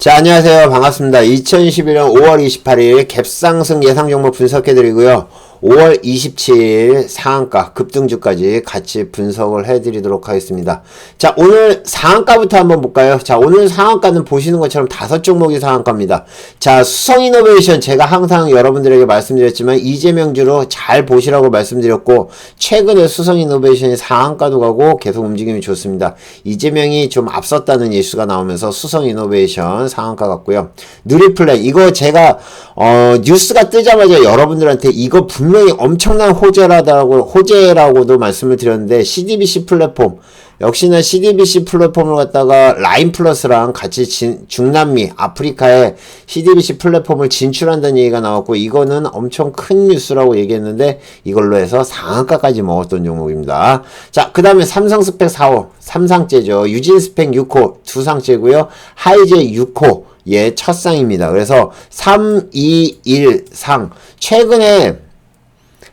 자, 안녕하세요. 반갑습니다. 2011년 5월 28일 갭상승 예상 종목 분석해드리고요. 5월 27일 상한가 급등주까지 같이 분석을 해드리도록 하겠습니다. 자, 오늘 상한가부터 한번 볼까요? 자, 오늘 상한가는 보시는 것처럼 다섯 종목이 상한가입니다. 자, 수성이노베이션 제가 항상 여러분들에게 말씀드렸지만 이재명주로 잘 보시라고 말씀드렸고 최근에 수성이노베이션이 상한가도 가고 계속 움직임이 좋습니다. 이재명이 좀 앞섰다는 이슈가 나오면서 수성이노베이션 상한가 같고요. 누리플랜 이거 제가 어, 뉴스가 뜨자마자 여러분들한테 이거 분 명히 엄청난 호재라고 호재라고도 말씀을 드렸는데 CDBC 플랫폼 역시나 CDBC 플랫폼을 갖다가 라인 플러스랑 같이 진, 중남미, 아프리카에 CDBC 플랫폼을 진출한다는 얘기가 나왔고 이거는 엄청 큰 뉴스라고 얘기했는데 이걸로 해서 상한가까지 먹었던 종목입니다. 자, 그 다음에 삼성 스펙 4호, 삼상째죠. 유진 스펙 6호, 두상째고요. 하이제 6호, 예, 첫 상입니다. 그래서 3, 2, 1 상. 최근에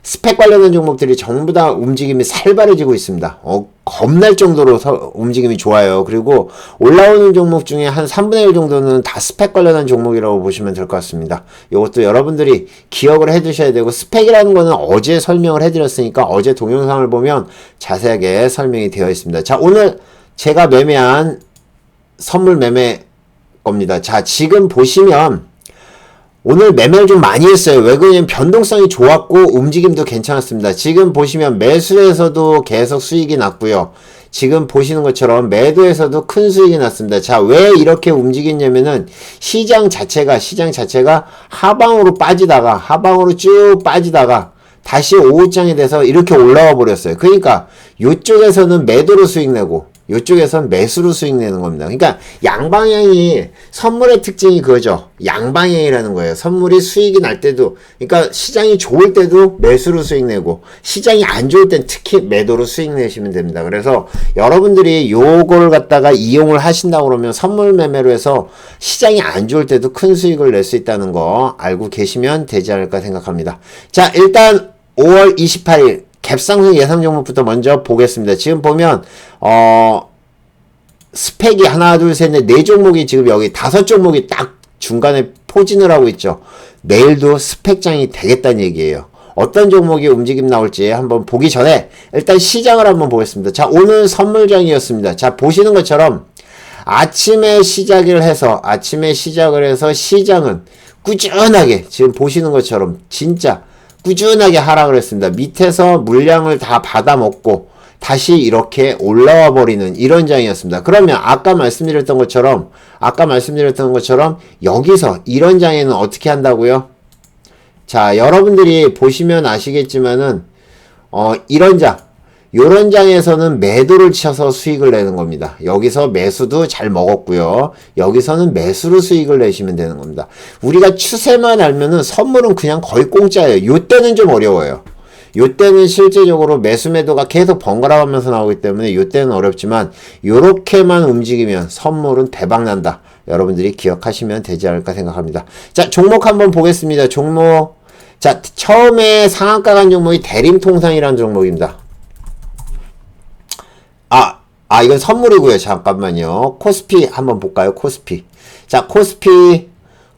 스펙 관련된 종목들이 전부 다 움직임이 살벌해지고 있습니다. 어, 겁날 정도로 서, 움직임이 좋아요. 그리고 올라오는 종목 중에 한 3분의 1 정도는 다 스펙 관련한 종목이라고 보시면 될 것 같습니다. 이것도 여러분들이 기억을 해 두셔야 되고 스펙이라는 거는 어제 설명을 해 드렸으니까 어제 동영상을 보면 자세하게 설명이 되어 있습니다. 자, 오늘 제가 매매한 선물 매매 겁니다. 자, 지금 보시면 오늘 매매를 좀 많이 했어요. 왜 그러냐면 변동성이 좋았고 움직임도 괜찮았습니다. 지금 보시면 매수에서도 계속 수익이 났고요. 지금 보시는 것처럼 매도에서도 큰 수익이 났습니다. 자, 왜 이렇게 움직였냐면은 시장 자체가 시장 자체가 하방으로 빠지다가 하방으로 쭉 빠지다가 다시 오후장에 돼서 이렇게 올라와 버렸어요. 그러니까 이쪽에서는 매도로 수익 내고 이쪽에선 매수로 수익 내는 겁니다. 그러니까 양방향이 선물의 특징이 그거죠. 양방향이라는 거예요. 선물이 수익이 날 때도 그러니까 시장이 좋을 때도 매수로 수익 내고 시장이 안 좋을 땐 특히 매도로 수익 내시면 됩니다. 그래서 여러분들이 요걸 갖다가 이용을 하신다 그러면 선물 매매로 해서 시장이 안 좋을 때도 큰 수익을 낼 수 있다는 거 알고 계시면 되지 않을까 생각합니다. 자, 일단 5월 28일 갭상승 예상 종목부터 먼저 보겠습니다. 지금 보면 어 스펙이 하나 둘 셋넷네 네 종목이 지금 여기 다섯 종목이 딱 중간에 포진을 하고 있죠. 내일도 스펙장이 되겠다는 얘기예요. 어떤 종목이 움직임 나올지 한번 보기 전에 일단 시장을 한번 보겠습니다. 자, 오늘 선물장이었습니다. 자, 보시는 것처럼 아침에 시작을 해서 아침에 시작을 해서 시장은 꾸준하게 지금 보시는 것처럼 진짜 꾸준하게 하락을 했습니다. 밑에서 물량을 다 받아먹고 다시 이렇게 올라와 버리는 이런 장이었습니다. 그러면 아까 말씀드렸던 것처럼 아까 말씀드렸던 것처럼 여기서 이런 장에는 어떻게 한다고요? 자, 여러분들이 보시면 아시겠지만은 어 이런 장 요런 장에서는 매도를 쳐서 수익을 내는 겁니다. 여기서 매수도 잘 먹었고요. 여기서는 매수로 수익을 내시면 되는 겁니다. 우리가 추세만 알면은 선물은 그냥 거의 공짜예요. 요때는 좀 어려워요. 요때는 실제적으로 매수 매도가 계속 번갈아 가면서 나오기 때문에 요때는 어렵지만 요렇게만 움직이면 선물은 대박 난다. 여러분들이 기억하시면 되지 않을까 생각합니다. 자, 종목 한번 보겠습니다. 종목. 자, 처음에 상한가 간 종목이 대림통상이라는 종목입니다. 아, 아, 이건 선물이고요. 잠깐만요. 코스피 한번 볼까요? 코스피. 자, 코스피,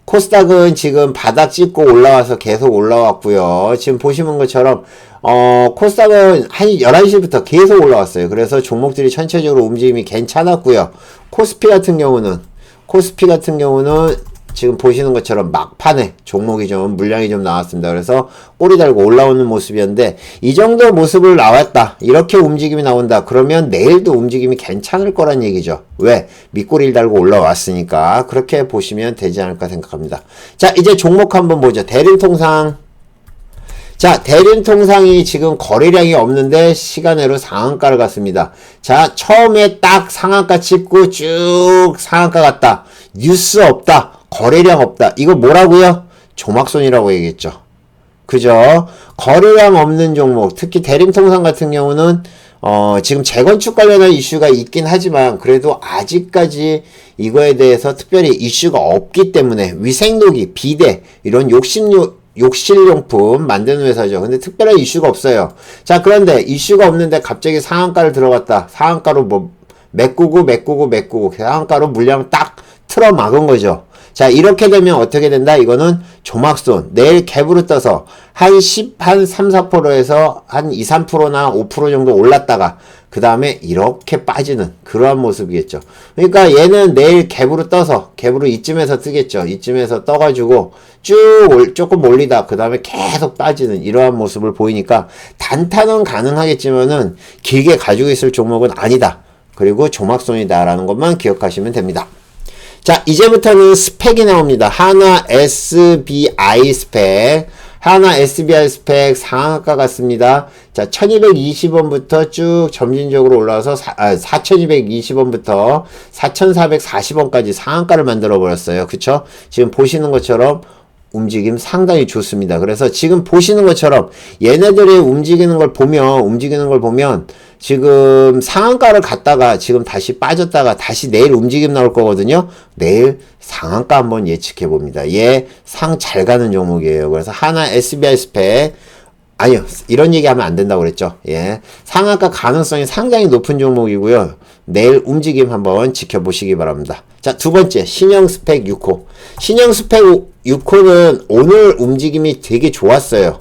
코스닥은 지금 바닥 찍고 올라와서 계속 올라왔고요. 지금 보시는 것처럼, 어, 코스닥은 한 11시부터 계속 올라왔어요. 그래서 종목들이 전체적으로 움직임이 괜찮았고요. 코스피 같은 경우는, 코스피 같은 경우는 지금 보시는 것처럼 막판에 종목이 좀 물량이 좀 나왔습니다. 그래서 꼬리 달고 올라오는 모습이었는데 이 정도 모습을 나왔다. 이렇게 움직임이 나온다. 그러면 내일도 움직임이 괜찮을 거란 얘기죠. 왜? 밑꼬리를 달고 올라왔으니까 그렇게 보시면 되지 않을까 생각합니다. 자, 이제 종목 한번 보죠. 대림통상 자, 대림통상이 지금 거래량이 없는데 시간으로 상한가를 갔습니다. 자, 처음에 딱 상한가 찍고 쭉 상한가 갔다. 뉴스 없다. 거래량 없다. 이거 뭐라고요? 조막손이라고 얘기했죠. 그죠? 거래량 없는 종목, 특히 대림통상 같은 경우는 어, 지금 재건축 관련한 이슈가 있긴 하지만 그래도 아직까지 이거에 대해서 특별히 이슈가 없기 때문에 위생도기, 비대 이런 욕심요 욕실용품 만드는 회사죠. 근데 특별한 이슈가 없어요. 자, 그런데 이슈가 없는데 갑자기 상한가를 들어갔다. 상한가로 뭐 메꾸고 메꾸고 메꾸고 상한가로 물량 딱 틀어 막은 거죠. 자, 이렇게 되면 어떻게 된다? 이거는 조막손. 내일 갭으로 떠서 한 10, 한 3, 4%에서 한 2, 3%나 5% 정도 올랐다가 그 다음에 이렇게 빠지는 그러한 모습이겠죠. 그러니까 얘는 내일 갭으로 떠서 갭으로 이쯤에서 뜨겠죠. 이쯤에서 떠가지고 쭉 올, 조금 올리다 그 다음에 계속 빠지는 이러한 모습을 보이니까 단타는 가능하겠지만은 길게 가지고 있을 종목은 아니다. 그리고 조막손이다라는 것만 기억하시면 됩니다. 자, 이제부터는 스펙이 나옵니다. 하나 SBI 스펙. 하나 SBI 스펙 상한가 같습니다. 자, 1220원부터 쭉 점진적으로 올라와서 사, 아, 4220원부터 4440원까지 상한가를 만들어 버렸어요. 그쵸? 지금 보시는 것처럼 움직임 상당히 좋습니다. 그래서 지금 보시는 것처럼 얘네들이 움직이는 걸 보면 움직이는 걸 보면 지금 상한가를 갔다가 지금 다시 빠졌다가 다시 내일 움직임 나올 거거든요. 내일 상한가 한번 예측해 봅니다. 얘 상 잘 가는 종목이에요. 그래서 하나 SBI 스펙 아니요. 이런 얘기하면 안 된다고 그랬죠. 예. 상한가 가능성이 상당히 높은 종목이고요. 내일 움직임 한번 지켜보시기 바랍니다. 자, 두 번째. 신형 스펙 6호. 신형 스펙 6호는 오늘 움직임이 되게 좋았어요.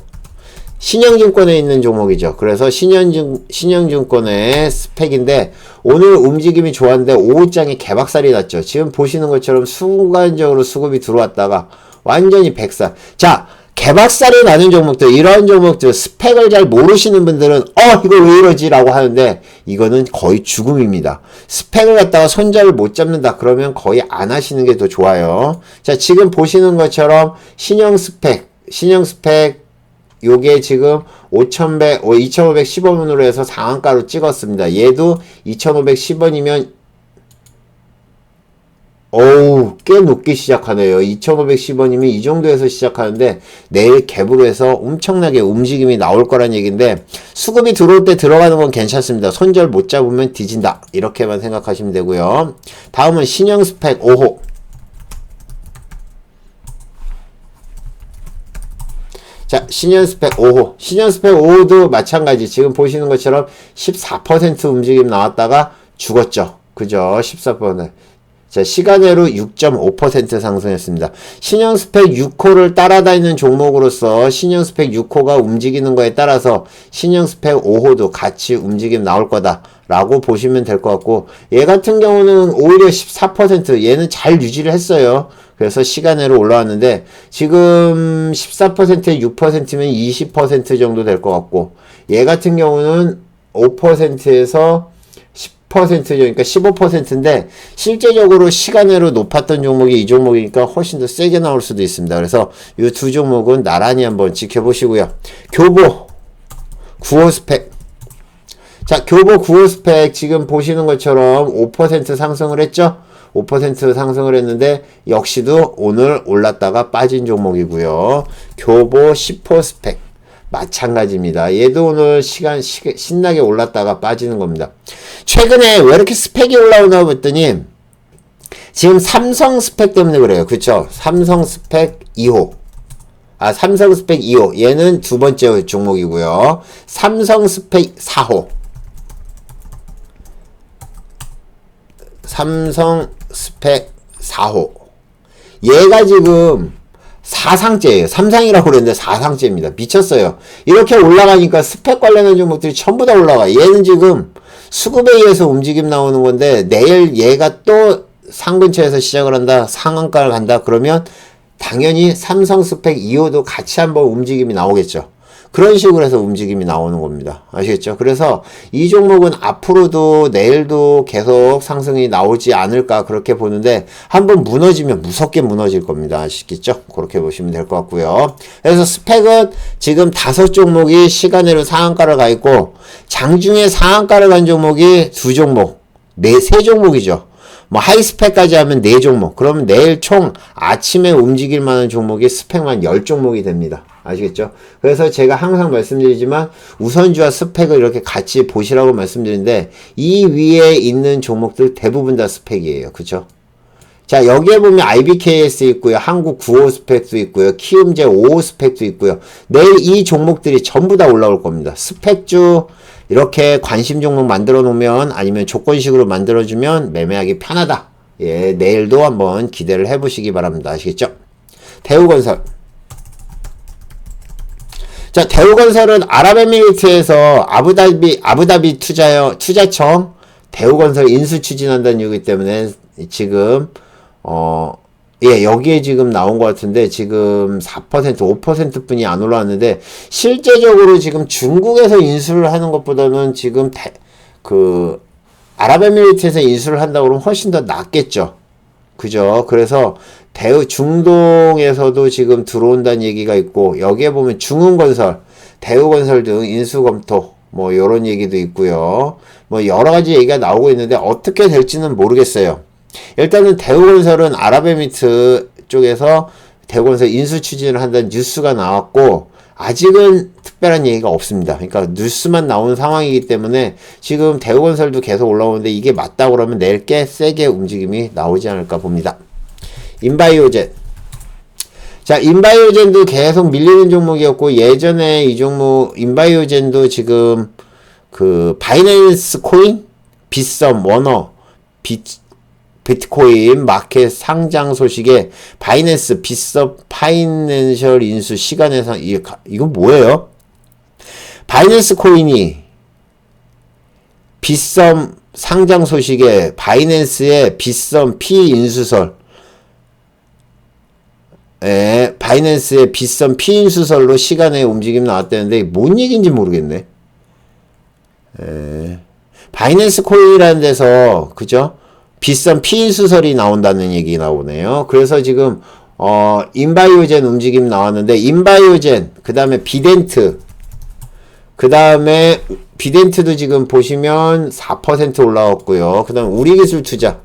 신영증권에 있는 종목이죠. 그래서 신현증, 신영증권의 스펙인데, 오늘 움직임이 좋았는데, 5호장이 개박살이 났죠. 지금 보시는 것처럼 순간적으로 수급이 들어왔다가, 완전히 백살. 자, 개박살이 나는 종목들, 이런 종목들, 스펙을 잘 모르시는 분들은, 어, 이거 왜 이러지 라고 하는데, 이거는 거의 죽음입니다. 스펙을 갖다가 손잡을 못 잡는다. 그러면 거의 안 하시는 게 더 좋아요. 자, 지금 보시는 것처럼, 신형 스펙, 신형 스펙, 요게 지금 5,100, 2,510원으로 해서 상한가로 찍었습니다. 얘도 2,510원이면 어우, 꽤 높게 시작하네요. 2,510원이면 이 정도에서 시작하는데, 내일 갭으로 해서 엄청나게 움직임이 나올 거란 얘기인데, 수급이 들어올 때 들어가는 건 괜찮습니다. 손절 못 잡으면 뒤진다. 이렇게만 생각하시면 되고요. 다음은 신형 스펙 5호. 자, 신현 스펙 5호. 신현 스펙 5호도 마찬가지. 지금 보시는 것처럼 14% 움직임 나왔다가 죽었죠. 그죠? 14%. 자, 시간외로 6.5% 상승했습니다. 신형 스펙 6호를 따라다니는 종목으로서 신형 스펙 6호가 움직이는 거에 따라서 신형 스펙 5호도 같이 움직임 나올 거다. 라고 보시면 될 것 같고, 얘 같은 경우는 오히려 14%, 얘는 잘 유지를 했어요. 그래서 시간외로 올라왔는데, 지금 14%에 6%면 20% 정도 될 것 같고, 얘 같은 경우는 5%에서 10%죠. 그러니까 15%인데 실제적으로 시간으로 높았던 종목이 이 종목이니까 훨씬 더 세게 나올 수도 있습니다. 그래서 이 두 종목은 나란히 한번 지켜보시고요. 교보 9호 스펙 자, 교보 9호 스펙 지금 보시는 것처럼 5% 상승을 했죠? 5% 상승을 했는데 역시도 오늘 올랐다가 빠진 종목이고요. 교보 10호 스펙 마찬가지입니다. 얘도 오늘 시간 시, 신나게 올랐다가 빠지는 겁니다. 최근에 왜 이렇게 스펙이 올라오나 봤더니 지금 삼성 스펙 때문에 그래요. 그쵸? 삼성 스펙 2호. 아, 삼성 스펙 2호. 얘는 두 번째 종목이고요. 삼성 스펙 4호. 삼성 스펙 4호. 얘가 지금 사상째예요. 삼상이라고 그랬는데 사상째입니다. 미쳤어요. 이렇게 올라가니까 스펙 관련한 종목들이 전부 다 올라가. 얘는 지금 수급에 의해서 움직임 나오는 건데 내일 얘가 또 상근처에서 시작을 한다. 상한가를 간다. 그러면 당연히 삼성 스펙 2호도 같이 한번 움직임이 나오겠죠. 그런 식으로 해서 움직임이 나오는 겁니다. 아시겠죠? 그래서 이 종목은 앞으로도 내일도 계속 상승이 나오지 않을까 그렇게 보는데 한번 무너지면 무섭게 무너질 겁니다. 아시겠죠? 그렇게 보시면 될 것 같고요. 그래서 스펙은 지금 다섯 종목이 시간으로 상한가를 가 있고 장중에 상한가를 간 종목이 두 종목, 네, 세 종목이죠. 뭐 하이 스펙까지 하면 4종목. 그러면 내일 총 아침에 움직일 만한 종목이 스펙만 10종목이 됩니다. 아시겠죠? 그래서 제가 항상 말씀드리지만 우선주와 스펙을 이렇게 같이 보시라고 말씀드리는데 이 위에 있는 종목들 대부분 다 스펙이에요. 그쵸? 자, 여기에 보면 IBKS 있고요. 한국 95 스펙도 있고요. 키움제 55 스펙도 있고요. 내일 이 종목들이 전부 다 올라올 겁니다. 스펙주 이렇게 관심 종목 만들어 놓으면 아니면 조건식으로 만들어 주면 매매하기 편하다. 예, 내일도 한번 기대를 해 보시기 바랍니다. 아시겠죠? 대우건설 자, 대우건설은 아랍에미리트에서 아부다비 아부다비 투자요 투자청 대우건설 인수 추진한다는 이유기 때문에 지금 어 예, 여기에 지금 나온 것 같은데, 지금 4%, 5% 뿐이 안 올라왔는데, 실제적으로 지금 중국에서 인수를 하는 것보다는 지금 대, 그, 아랍에미리트에서 인수를 한다고 그러면 훨씬 더 낫겠죠. 그죠? 그래서 대우 중동에서도 지금 들어온다는 얘기가 있고 여기에 보면 중흥건설, 대우건설 등 인수 검토 뭐 이런 얘기도 있고요. 뭐 여러 가지 얘기가 나오고 있는데 어떻게 될지는 모르겠어요. 일단은 대우건설은 아랍에미트 쪽에서 대우건설 인수 추진을 한다는 뉴스가 나왔고 아직은 특별한 얘기가 없습니다. 그러니까 뉴스만 나오는 상황이기 때문에 지금 대우건설도 계속 올라오는데 이게 맞다고 그러면 내일 꽤 세게 움직임이 나오지 않을까 봅니다. 인바이오젠. 자, 인바이오젠도 계속 밀리는 종목이었고 예전에 이 종목 인바이오젠도 지금 그 바이낸스 코인, 빗썸, 워너, 빗 비트코인 마켓 상장 소식에 바이낸스 빗썸 파이낸셜 인수 시간에서 이 이건 뭐예요? 바이낸스 코인이 빗썸 상장 소식에 바이낸스의 빗썸 피 인수설 에 바이낸스의 빗썸 피 인수설로 시간에 움직임 나왔다는데 뭔 얘기인지 모르겠네. 에 바이낸스 코인이라는 데서 그죠? 비싼 피인수설이 나온다는 얘기 나오네요. 그래서 지금 어 인바이오젠 움직임 나왔는데 인바이오젠 그 다음에 비덴트 그 다음에 비덴트도 지금 보시면 4% 올라왔고요. 그 다음 우리기술 투자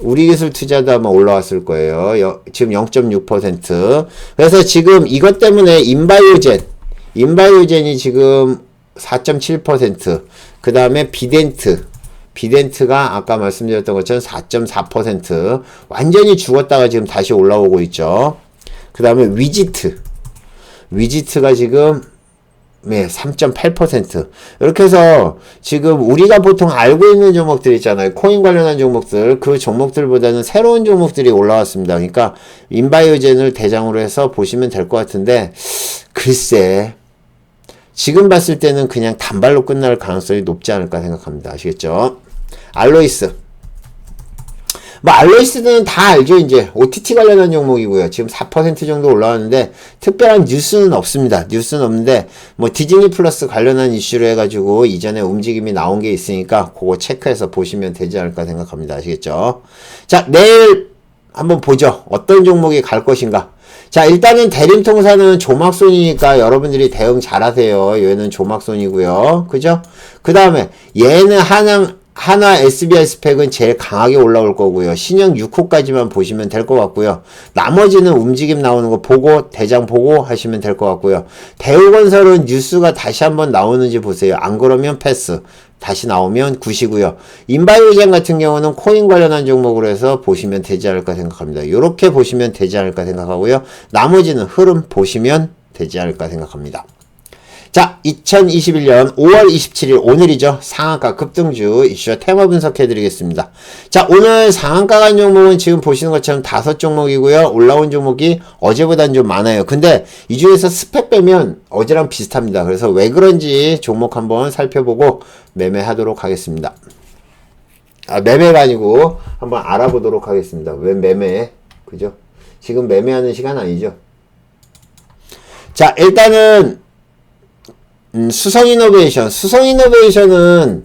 우리기술 투자도 아마 올라왔을 거예요. 여, 지금 0.6% 그래서 지금 이것 때문에 인바이오젠 인바이오젠이 지금 4.7%그 다음에 비덴트 비덴트가 아까 말씀드렸던 것처럼 4.4% 완전히 죽었다가 지금 다시 올라오고 있죠. 그 다음에 위지트. 위지트가 지금 네, 3.8%. 이렇게 해서 지금 우리가 보통 알고 있는 종목들 있잖아요. 코인 관련한 종목들. 그 종목들보다는 새로운 종목들이 올라왔습니다. 그러니까 인바이오젠을 대장으로 해서 보시면 될 것 같은데 글쎄 지금 봤을 때는 그냥 단발로 끝날 가능성이 높지 않을까 생각합니다. 아시겠죠? 알로이스. 뭐 알로이스는 다 알죠. 이제 OTT 관련한 종목이고요. 지금 4% 정도 올라왔는데 특별한 뉴스는 없습니다. 뉴스는 없는데 뭐 디즈니 플러스 관련한 이슈로 해가지고 이전에 움직임이 나온 게 있으니까 그거 체크해서 보시면 되지 않을까 생각합니다. 아시겠죠? 자 내일 한번 보죠. 어떤 종목이 갈 것인가. 자 일단은 대림통사는 조막손이니까 여러분들이 대응 잘하세요. 얘는 조막손이고요. 그죠? 그 다음에 얘는 한양 하나 SBI 스펙은 제일 강하게 올라올 거고요. 신형 6호까지만 보시면 될 것 같고요. 나머지는 움직임 나오는 거 보고 대장 보고 하시면 될 것 같고요. 대우건설은 뉴스가 다시 한번 나오는지 보세요. 안 그러면 패스. 다시 나오면 굿이고요. 인바이오젠 같은 경우는 코인 관련한 종목으로 해서 보시면 되지 않을까 생각합니다. 이렇게 보시면 되지 않을까 생각하고요. 나머지는 흐름 보시면 되지 않을까 생각합니다. 자, 2021년 5월 27일 오늘이죠. 상한가 급등주 이슈 테마 분석해 드리겠습니다. 자, 오늘 상한가 간 종목은 지금 보시는 것처럼 다섯 종목이고요. 올라온 종목이 어제보다는 좀 많아요. 근데 이 중에서 스펙 빼면 어제랑 비슷합니다. 그래서 왜 그런지 종목 한번 살펴보고 매매하도록 하겠습니다. 아, 매매가 아니고 한번 알아보도록 하겠습니다. 왜 매매? 그죠? 지금 매매하는 시간 아니죠? 자, 일단은 음, 수성 이노베이션. 수성 이노베이션은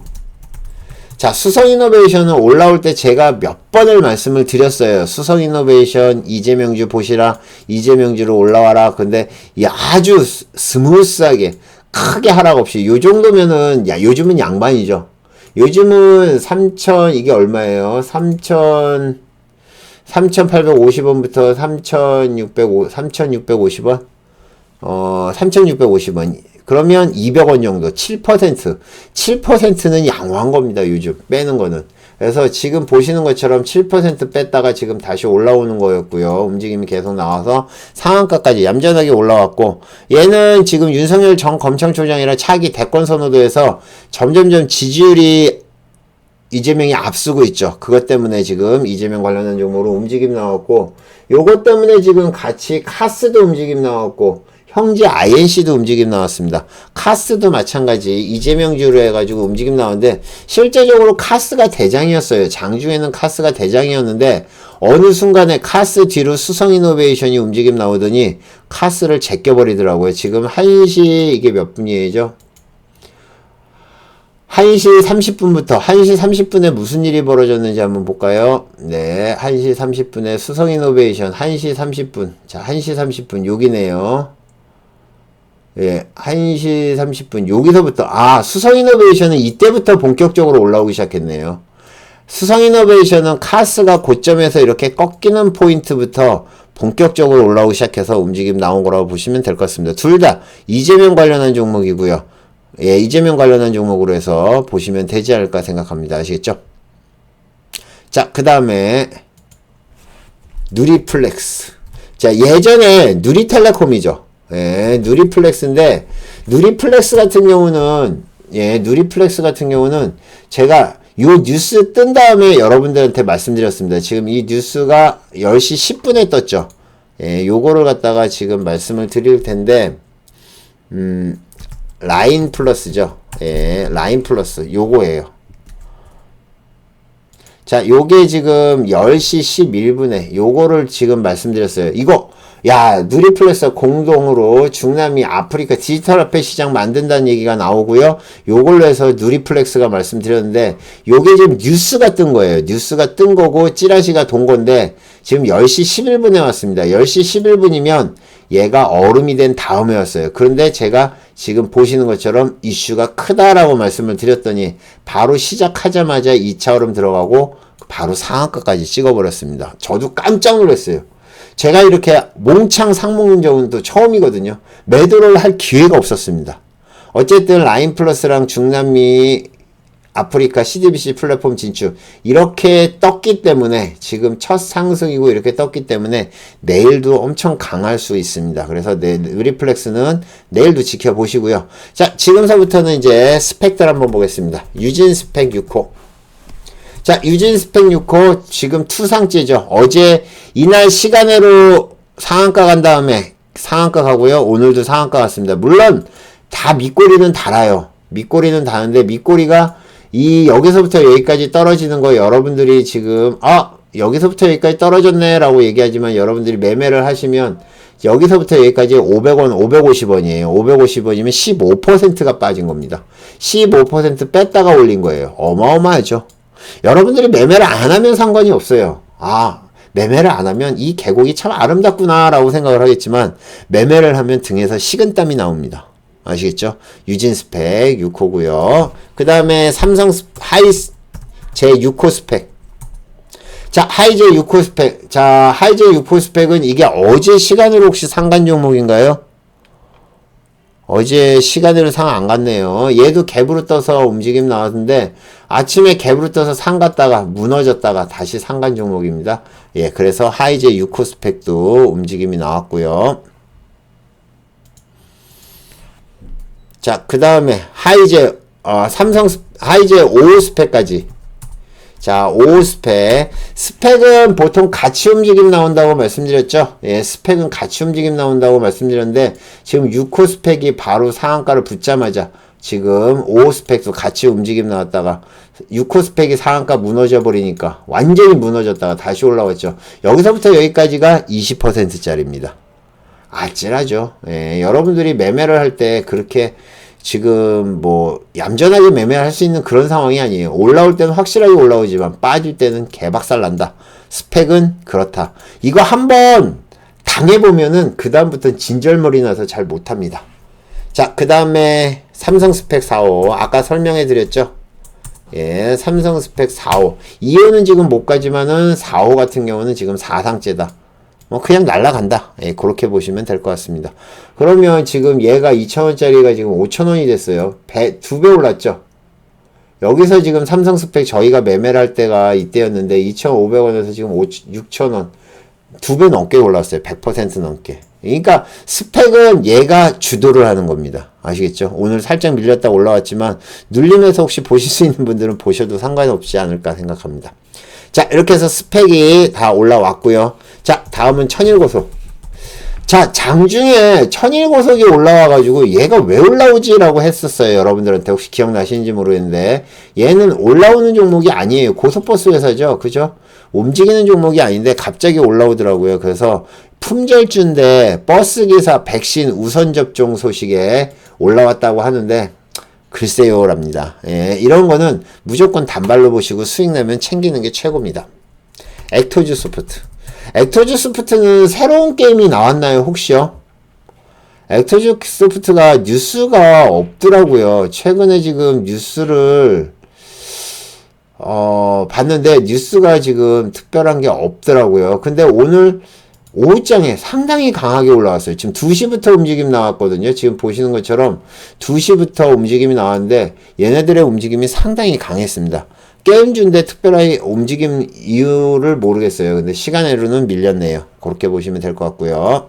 자, 수성 이노베이션은 올라올 때 제가 몇 번을 말씀을 드렸어요. 수성 이노베이션 이재명주 보시라. 이재명주로 올라와라. 근데 아주 스무스하게 크게 하락 없이 요 정도면은 야, 요즘은 양반이죠. 요즘은 3천 이게 얼마예요? 3천 3,850원부터 3,650 3,650원 어 3,650원 그러면 200원 정도, 7%. 7%는 양호한 겁니다, 요즘. 빼는 거는. 그래서 지금 보시는 것처럼 7% 뺐다가 지금 다시 올라오는 거였고요. 움직임이 계속 나와서 상한가까지 얌전하게 올라왔고 얘는 지금 윤석열 전 검찰총장이랑 차기 대권 선호도에서 점점점 지지율이 이재명이 앞서고 있죠. 그것 때문에 지금 이재명 관련한 종목으로 움직임 나왔고 요것 때문에 지금 같이 카스도 움직임 나왔고 형제 INC도 움직임 나왔습니다. 카스도 마찬가지 이재명 주로 해가지고 움직임 나왔는데 실제적으로 카스가 대장이었어요. 장중에는 카스가 대장이었는데 어느 순간에 카스 뒤로 수성이노베이션이 움직임 나오더니 카스를 제껴버리더라고요. 지금 1시 이게 몇 분이죠? 1시 30분부터 1시 30분에 무슨 일이 벌어졌는지 한번 볼까요? 네, 1시 30분에 수성이노베이션 1시 30분. 자, 1시 30분 여기네요. 예, 1시 30분. 여기서부터, 아, 수성 이노베이션은 이때부터 본격적으로 올라오기 시작했네요. 수성 이노베이션은 카스가 고점에서 이렇게 꺾이는 포인트부터 본격적으로 올라오기 시작해서 움직임 나온 거라고 보시면 될 것 같습니다. 둘 다 이재명 관련한 종목이고요. 예, 이재명 관련한 종목으로 해서 보시면 되지 않을까 생각합니다. 아시겠죠? 자, 그 다음에 누리플렉스. 자, 예전에 누리텔레콤이죠. 예, 누리플렉스인데 누리플렉스 같은 경우는 예, 누리플렉스 같은 경우는 제가 요 뉴스 뜬 다음에 여러분들한테 말씀드렸습니다. 지금 이 뉴스가 10시 10분에 떴죠. 예, 요거를 갖다가 지금 말씀을 드릴 텐데 음, 라인 플러스죠. 예, 라인 플러스 요거예요. 자, 요게 지금 10시 11분에 요거를 지금 말씀드렸어요. 이거 야, 누리플레스 공동으로 중남미 아프리카 디지털 화폐 시장 만든다는 얘기가 나오고요. 요걸로 해서 누리플렉스가 말씀드렸는데 요게 지금 뉴스가 뜬 거예요. 뉴스가 뜬 거고 찌라시가 돈 건데 지금 10시 11분에 왔습니다. 10시 11분이면 얘가 얼음이 된 다음에 왔어요. 그런데 제가 지금 보시는 것처럼 이슈가 크다라고 말씀을 드렸더니 바로 시작하자마자 2차 얼음 들어가고 바로 상한가까지 찍어버렸습니다. 저도 깜짝 놀랐어요. 제가 이렇게 몽창 상 먹는 적은 또 처음이거든요. 매도를 할 기회가 없었습니다. 어쨌든 라인 플러스랑 중남미 아프리카 CDBC 플랫폼 진출 이렇게 떴기 때문에 지금 첫 상승이고 이렇게 떴기 때문에 내일도 엄청 강할 수 있습니다. 그래서 내 리플렉스는 내일도 지켜보시고요. 자 지금서부터는 이제 스펙들 한번 보겠습니다. 유진 스펙 6호 자, 유진 스펙 6호 지금 투상째죠. 어제 이날 시간으로 상한가 간 다음에 상한가 가고요. 오늘도 상한가 갔습니다. 물론 다 밑꼬리는 달아요. 밑꼬리는 다는데 밑꼬리가 이 여기서부터 여기까지 떨어지는 거 여러분들이 지금 아 여기서부터 여기까지 떨어졌네 라고 얘기하지만 여러분들이 매매를 하시면 여기서부터 여기까지 500원, 550원이에요. 550원이면 15%가 빠진 겁니다. 15% 뺐다가 올린 거예요. 어마어마하죠. 여러분들이 매매를 안 하면 상관이 없어요. 아, 매매를 안 하면 이 계곡이 참 아름답구나라고 생각을 하겠지만 매매를 하면 등에서 식은땀이 나옵니다. 아시겠죠? 유진 스펙 6호고요. 그 다음에 삼성 하이 제 6호 스펙. 자, 하이제 6호 스펙. 자, 하이제 6호 스펙은 이게 어제 시간으로 혹시 상간 종목인가요? 어제 시간으로 상 안 갔네요. 얘도 갭으로 떠서 움직임 나왔는데 아침에 갭으로 떠서 상 갔다가 무너졌다가 다시 상간 종목입니다. 예, 그래서 하이제 6호 스펙도 움직임이 나왔고요. 자, 그 다음에 하이제 어, 삼성 스, 하이제 5 스펙까지 자, 5 스펙. 스펙은 보통 같이 움직임 나온다고 말씀드렸죠? 예, 스펙은 같이 움직임 나온다고 말씀드렸는데, 지금 6호 스펙이 바로 상한가를 붙자마자, 지금 5 스펙도 같이 움직임 나왔다가, 6호 스펙이 상한가 무너져 버리니까, 완전히 무너졌다가 다시 올라왔죠. 여기서부터 여기까지가 20%짜리입니다. 아찔하죠. 예, 여러분들이 매매를 할 때 그렇게 지금 뭐 얌전하게 매매할 수 있는 그런 상황이 아니에요. 올라올 때는 확실하게 올라오지만 빠질 때는 개박살 난다. 스펙은 그렇다. 이거 한번 당해보면은 그 다음부터는 진절머리 나서 잘 못합니다. 자, 그 다음에 삼성 스펙 4호 아까 설명해 드렸죠. 예, 삼성 스펙 4호 2호는 지금 못 가지만은 4호 같은 경우는 지금 4상째다. 뭐 그냥 날라간다. 예, 그렇게 보시면 될 것 같습니다. 그러면 지금 얘가 2,000원짜리가 지금 5,000원이 됐어요. 배, 두 배 올랐죠? 여기서 지금 삼성 스펙 저희가 매매를 할 때가 이때였는데 2,500원에서 지금 6,000원 두 배 넘게 올랐어요. 100% 넘게. 그러니까 스펙은 얘가 주도를 하는 겁니다. 아시겠죠? 오늘 살짝 밀렸다 올라왔지만 눌림에서 혹시 보실 수 있는 분들은 보셔도 상관없지 않을까 생각합니다. 자, 이렇게 해서 스펙이 다 올라왔고요. 자, 다음은 천일고속. 자, 장중에 천일고속이 올라와가지고 얘가 왜 올라오지라고 했었어요. 여러분들한테 혹시 기억나시는지 모르겠는데 얘는 올라오는 종목이 아니에요. 고속버스 회사죠. 그죠? 움직이는 종목이 아닌데 갑자기 올라오더라고요. 그래서 품절주인데 버스기사 백신 우선 접종 소식에 올라왔다고 하는데 글쎄요랍니다. 예, 이런 거는 무조건 단발로 보시고 수익 내면 챙기는 게 최고입니다. 액토즈 소프트. 액토즈 소프트는 새로운 게임이 나왔나요, 혹시요? 액토즈 소프트가 뉴스가 없더라고요. 최근에 지금 뉴스를 어, 봤는데 뉴스가 지금 특별한 게 없더라고요. 근데 오늘 오후장에 상당히 강하게 올라왔어요. 지금 2시부터 움직임 나왔거든요. 지금 보시는 것처럼 2시부터 움직임이 나왔는데 얘네들의 움직임이 상당히 강했습니다. 게임주인데 특별하게 움직임 이유를 모르겠어요. 근데 시간으로는 밀렸네요. 그렇게 보시면 될 것 같고요.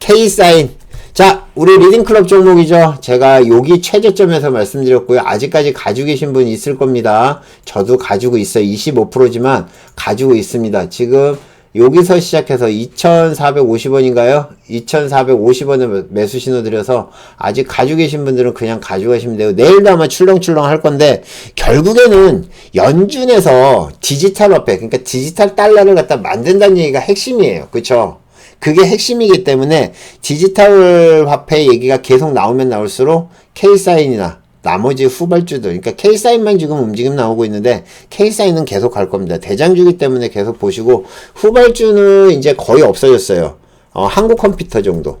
K사인. 자, 우리 리딩클럽 종목이죠. 제가 여기 최저점에서 말씀드렸고요. 아직까지 가지고 계신 분 있을 겁니다. 저도 가지고 있어요. 25%지만 가지고 있습니다. 지금 여기서 시작해서 2,450원인가요? 2,450원에 매수 신호 드려서 아직 가지고 계신 분들은 그냥 가져가시면 돼요. 내일도 아마 출렁출렁 할 건데 결국에는 연준에서 디지털 화폐, 그러니까 디지털 달러를 갖다 만든다는 얘기가 핵심이에요. 그쵸? 그게 핵심이기 때문에 디지털 화폐 얘기가 계속 나오면 나올수록 K사인이나 나머지 후발주들, 그러니까 K사인만 지금 움직임 나오고 있는데, K사인은 계속 갈 겁니다. 대장주기 때문에 계속 보시고, 후발주는 이제 거의 없어졌어요. 어, 한국 컴퓨터 정도.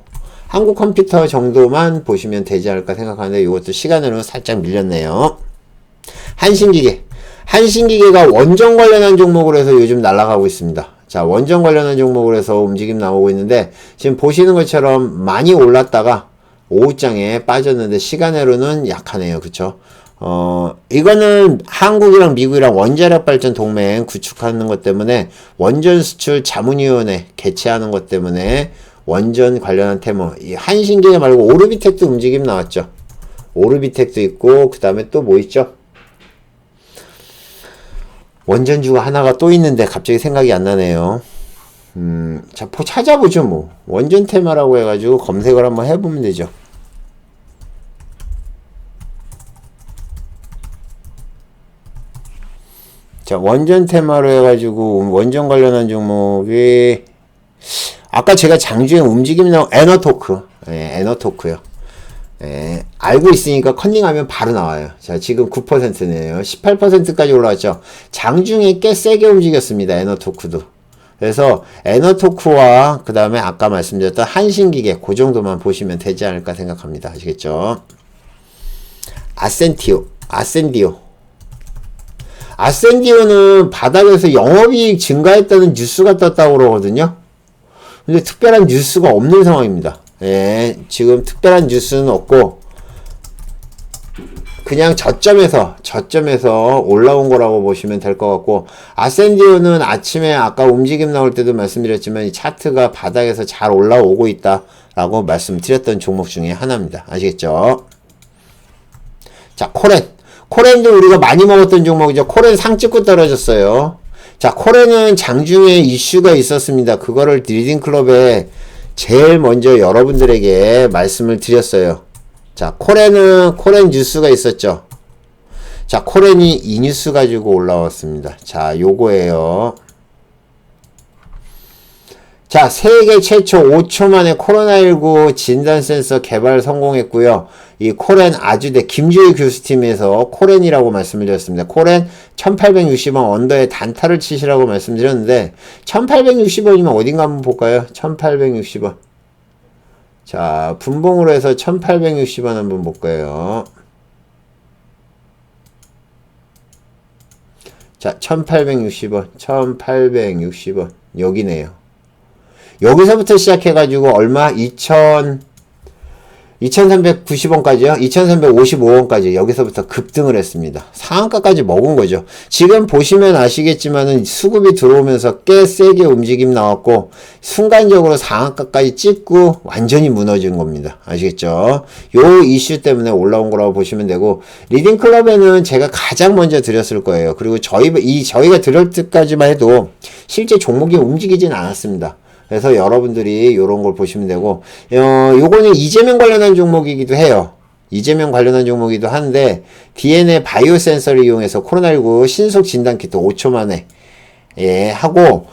한국 컴퓨터 정도만 보시면 되지 않을까 생각하는데, 이것도 시간으로 살짝 밀렸네요. 한신기계. 한신기계가 원전 관련한 종목으로 해서 요즘 날아가고 있습니다. 자, 원전 관련한 종목으로 해서 움직임 나오고 있는데, 지금 보시는 것처럼 많이 올랐다가, 오후장에 빠졌는데 시간으로는 약하네요. 그쵸? 어, 이거는 한국이랑 미국이랑 원자력 발전 동맹 구축하는 것 때문에 원전 수출 자문위원회 개최하는 것 때문에 원전 관련한 테마. 이 한신기계 말고 오르비텍도 움직임 나왔죠. 오르비텍도 있고, 그 다음에 또 뭐 있죠? 원전주가 하나가 또 있는데 갑자기 생각이 안 나네요. 음, 자, 찾아보죠, 뭐. 원전 테마라고 해가지고 검색을 한번 해보면 되죠. 자, 원전 테마로 해가지고, 원전 관련한 종목이, 아까 제가 장주에 움직임 나온 에너토크. 예, 에너토크요. 예, 알고 있으니까 컨닝하면 바로 나와요. 자, 지금 9%네요. 18%까지 올라왔죠. 장중에 꽤 세게 움직였습니다. 에너토크도. 그래서 에너토크와 그 다음에 아까 말씀드렸던 한신기계 그 정도만 보시면 되지 않을까 생각합니다. 아시겠죠? 아센티오, 아센디오. 아센디오는 바닥에서 영업이익 증가했다는 뉴스가 떴다고 그러거든요. 근데 특별한 뉴스가 없는 상황입니다. 예, 지금 특별한 뉴스는 없고 그냥 저점에서 저점에서 올라온 거라고 보시면 될 것 같고 아센디오는 아침에 아까 움직임 나올 때도 말씀드렸지만 이 차트가 바닥에서 잘 올라오고 있다라고 말씀드렸던 종목 중에 하나입니다. 아시겠죠? 자, 코렌. 코렌도 우리가 많이 먹었던 종목이죠. 코렌 상 찍고 떨어졌어요. 자, 코렌은 장중에 이슈가 있었습니다. 그거를 리딩 클럽에 제일 먼저 여러분들에게 말씀을 드렸어요. 자, 코렌은 코렌 뉴스가 있었죠. 자, 코렌이 이 뉴스 가지고 올라왔습니다. 자, 요거예요. 자, 세계 최초 5초 만에 코로나19 진단 센서 개발 성공했고요. 이 코렌 아주대 김주희 교수팀에서 코렌이라고 말씀을 드렸습니다. 코렌 1860원 언더에 단타를 치시라고 말씀드렸는데 1860원이면 어딘가 한번 볼까요? 1860원. 자, 분봉으로 해서 1860원 한번 볼까요? 자, 1860원, 1860원. 여기네요. 여기서부터 시작해가지고 얼마? 2000, 2390원까지요. 2355원까지 여기서부터 급등을 했습니다. 상한가까지 먹은 거죠. 지금 보시면 아시겠지만은 수급이 들어오면서 꽤 세게 움직임 나왔고 순간적으로 상한가까지 찍고 완전히 무너진 겁니다. 아시겠죠? 요 이슈 때문에 올라온 거라고 보시면 되고 리딩 클럽에는 제가 가장 먼저 드렸을 거예요. 그리고 저희 이 저희가 드릴 때까지만 해도 실제 종목이 움직이진 않았습니다. 그래서 여러분들이 이런 걸 보시면 되고, 어, 요거는 이재명 관련한 종목이기도 해요. 이재명 관련한 종목이기도 한데, DNA 바이오 센서를 이용해서 코로나19 신속 진단 키트 5초 만에, 예, 하고,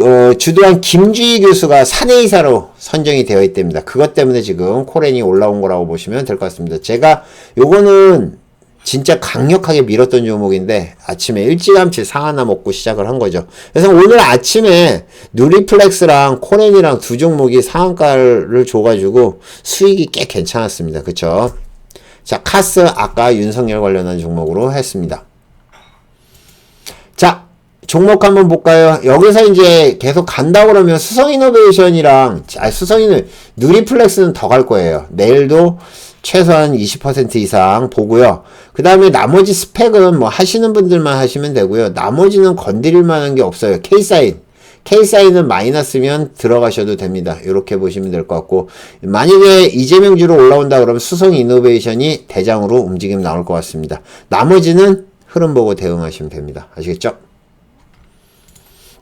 어, 주도한 김주희 교수가 사내이사로 선정이 되어 있답니다. 그것 때문에 지금 코렌이 올라온 거라고 보시면 될 것 같습니다. 제가 요거는 진짜 강력하게 밀었던 종목인데 아침에 일찌감치 상하나 먹고 시작을 한 거죠. 그래서 오늘 아침에 누리플렉스랑 코렌이랑 두 종목이 상한가를 줘가지고 수익이 꽤 괜찮았습니다. 그쵸? 자, 카스 아까 윤석열 관련한 종목으로 했습니다. 자, 종목 한번 볼까요? 여기서 이제 계속 간다 그러면 수성이노베이션이랑 아, 수성이는 누리플렉스는 더 갈 거예요. 내일도 최소한 20% 이상 보고요. 그 다음에 나머지 스펙은 뭐 하시는 분들만 하시면 되고요. 나머지는 건드릴 만한 게 없어요. K사인. K사인은 마이너스면 들어가셔도 됩니다. 이렇게 보시면 될 것 같고 만약에 이재명 주로 올라온다 그러면 수성 이노베이션이 대장으로 움직임 나올 것 같습니다. 나머지는 흐름 보고 대응하시면 됩니다. 아시겠죠?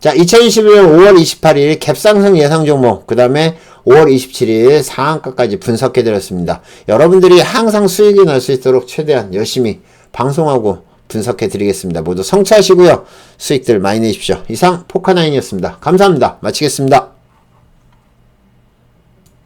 자, 2021년 5월 28일 갭상승 예상 종목, 그 다음에 5월 27일 상한가까지 분석해 드렸습니다. 여러분들이 항상 수익이 날 수 있도록 최대한 열심히 방송하고 분석해 드리겠습니다. 모두 성취하시고요. 수익들 많이 내십시오. 이상 포카나인이었습니다. 감사합니다. 마치겠습니다.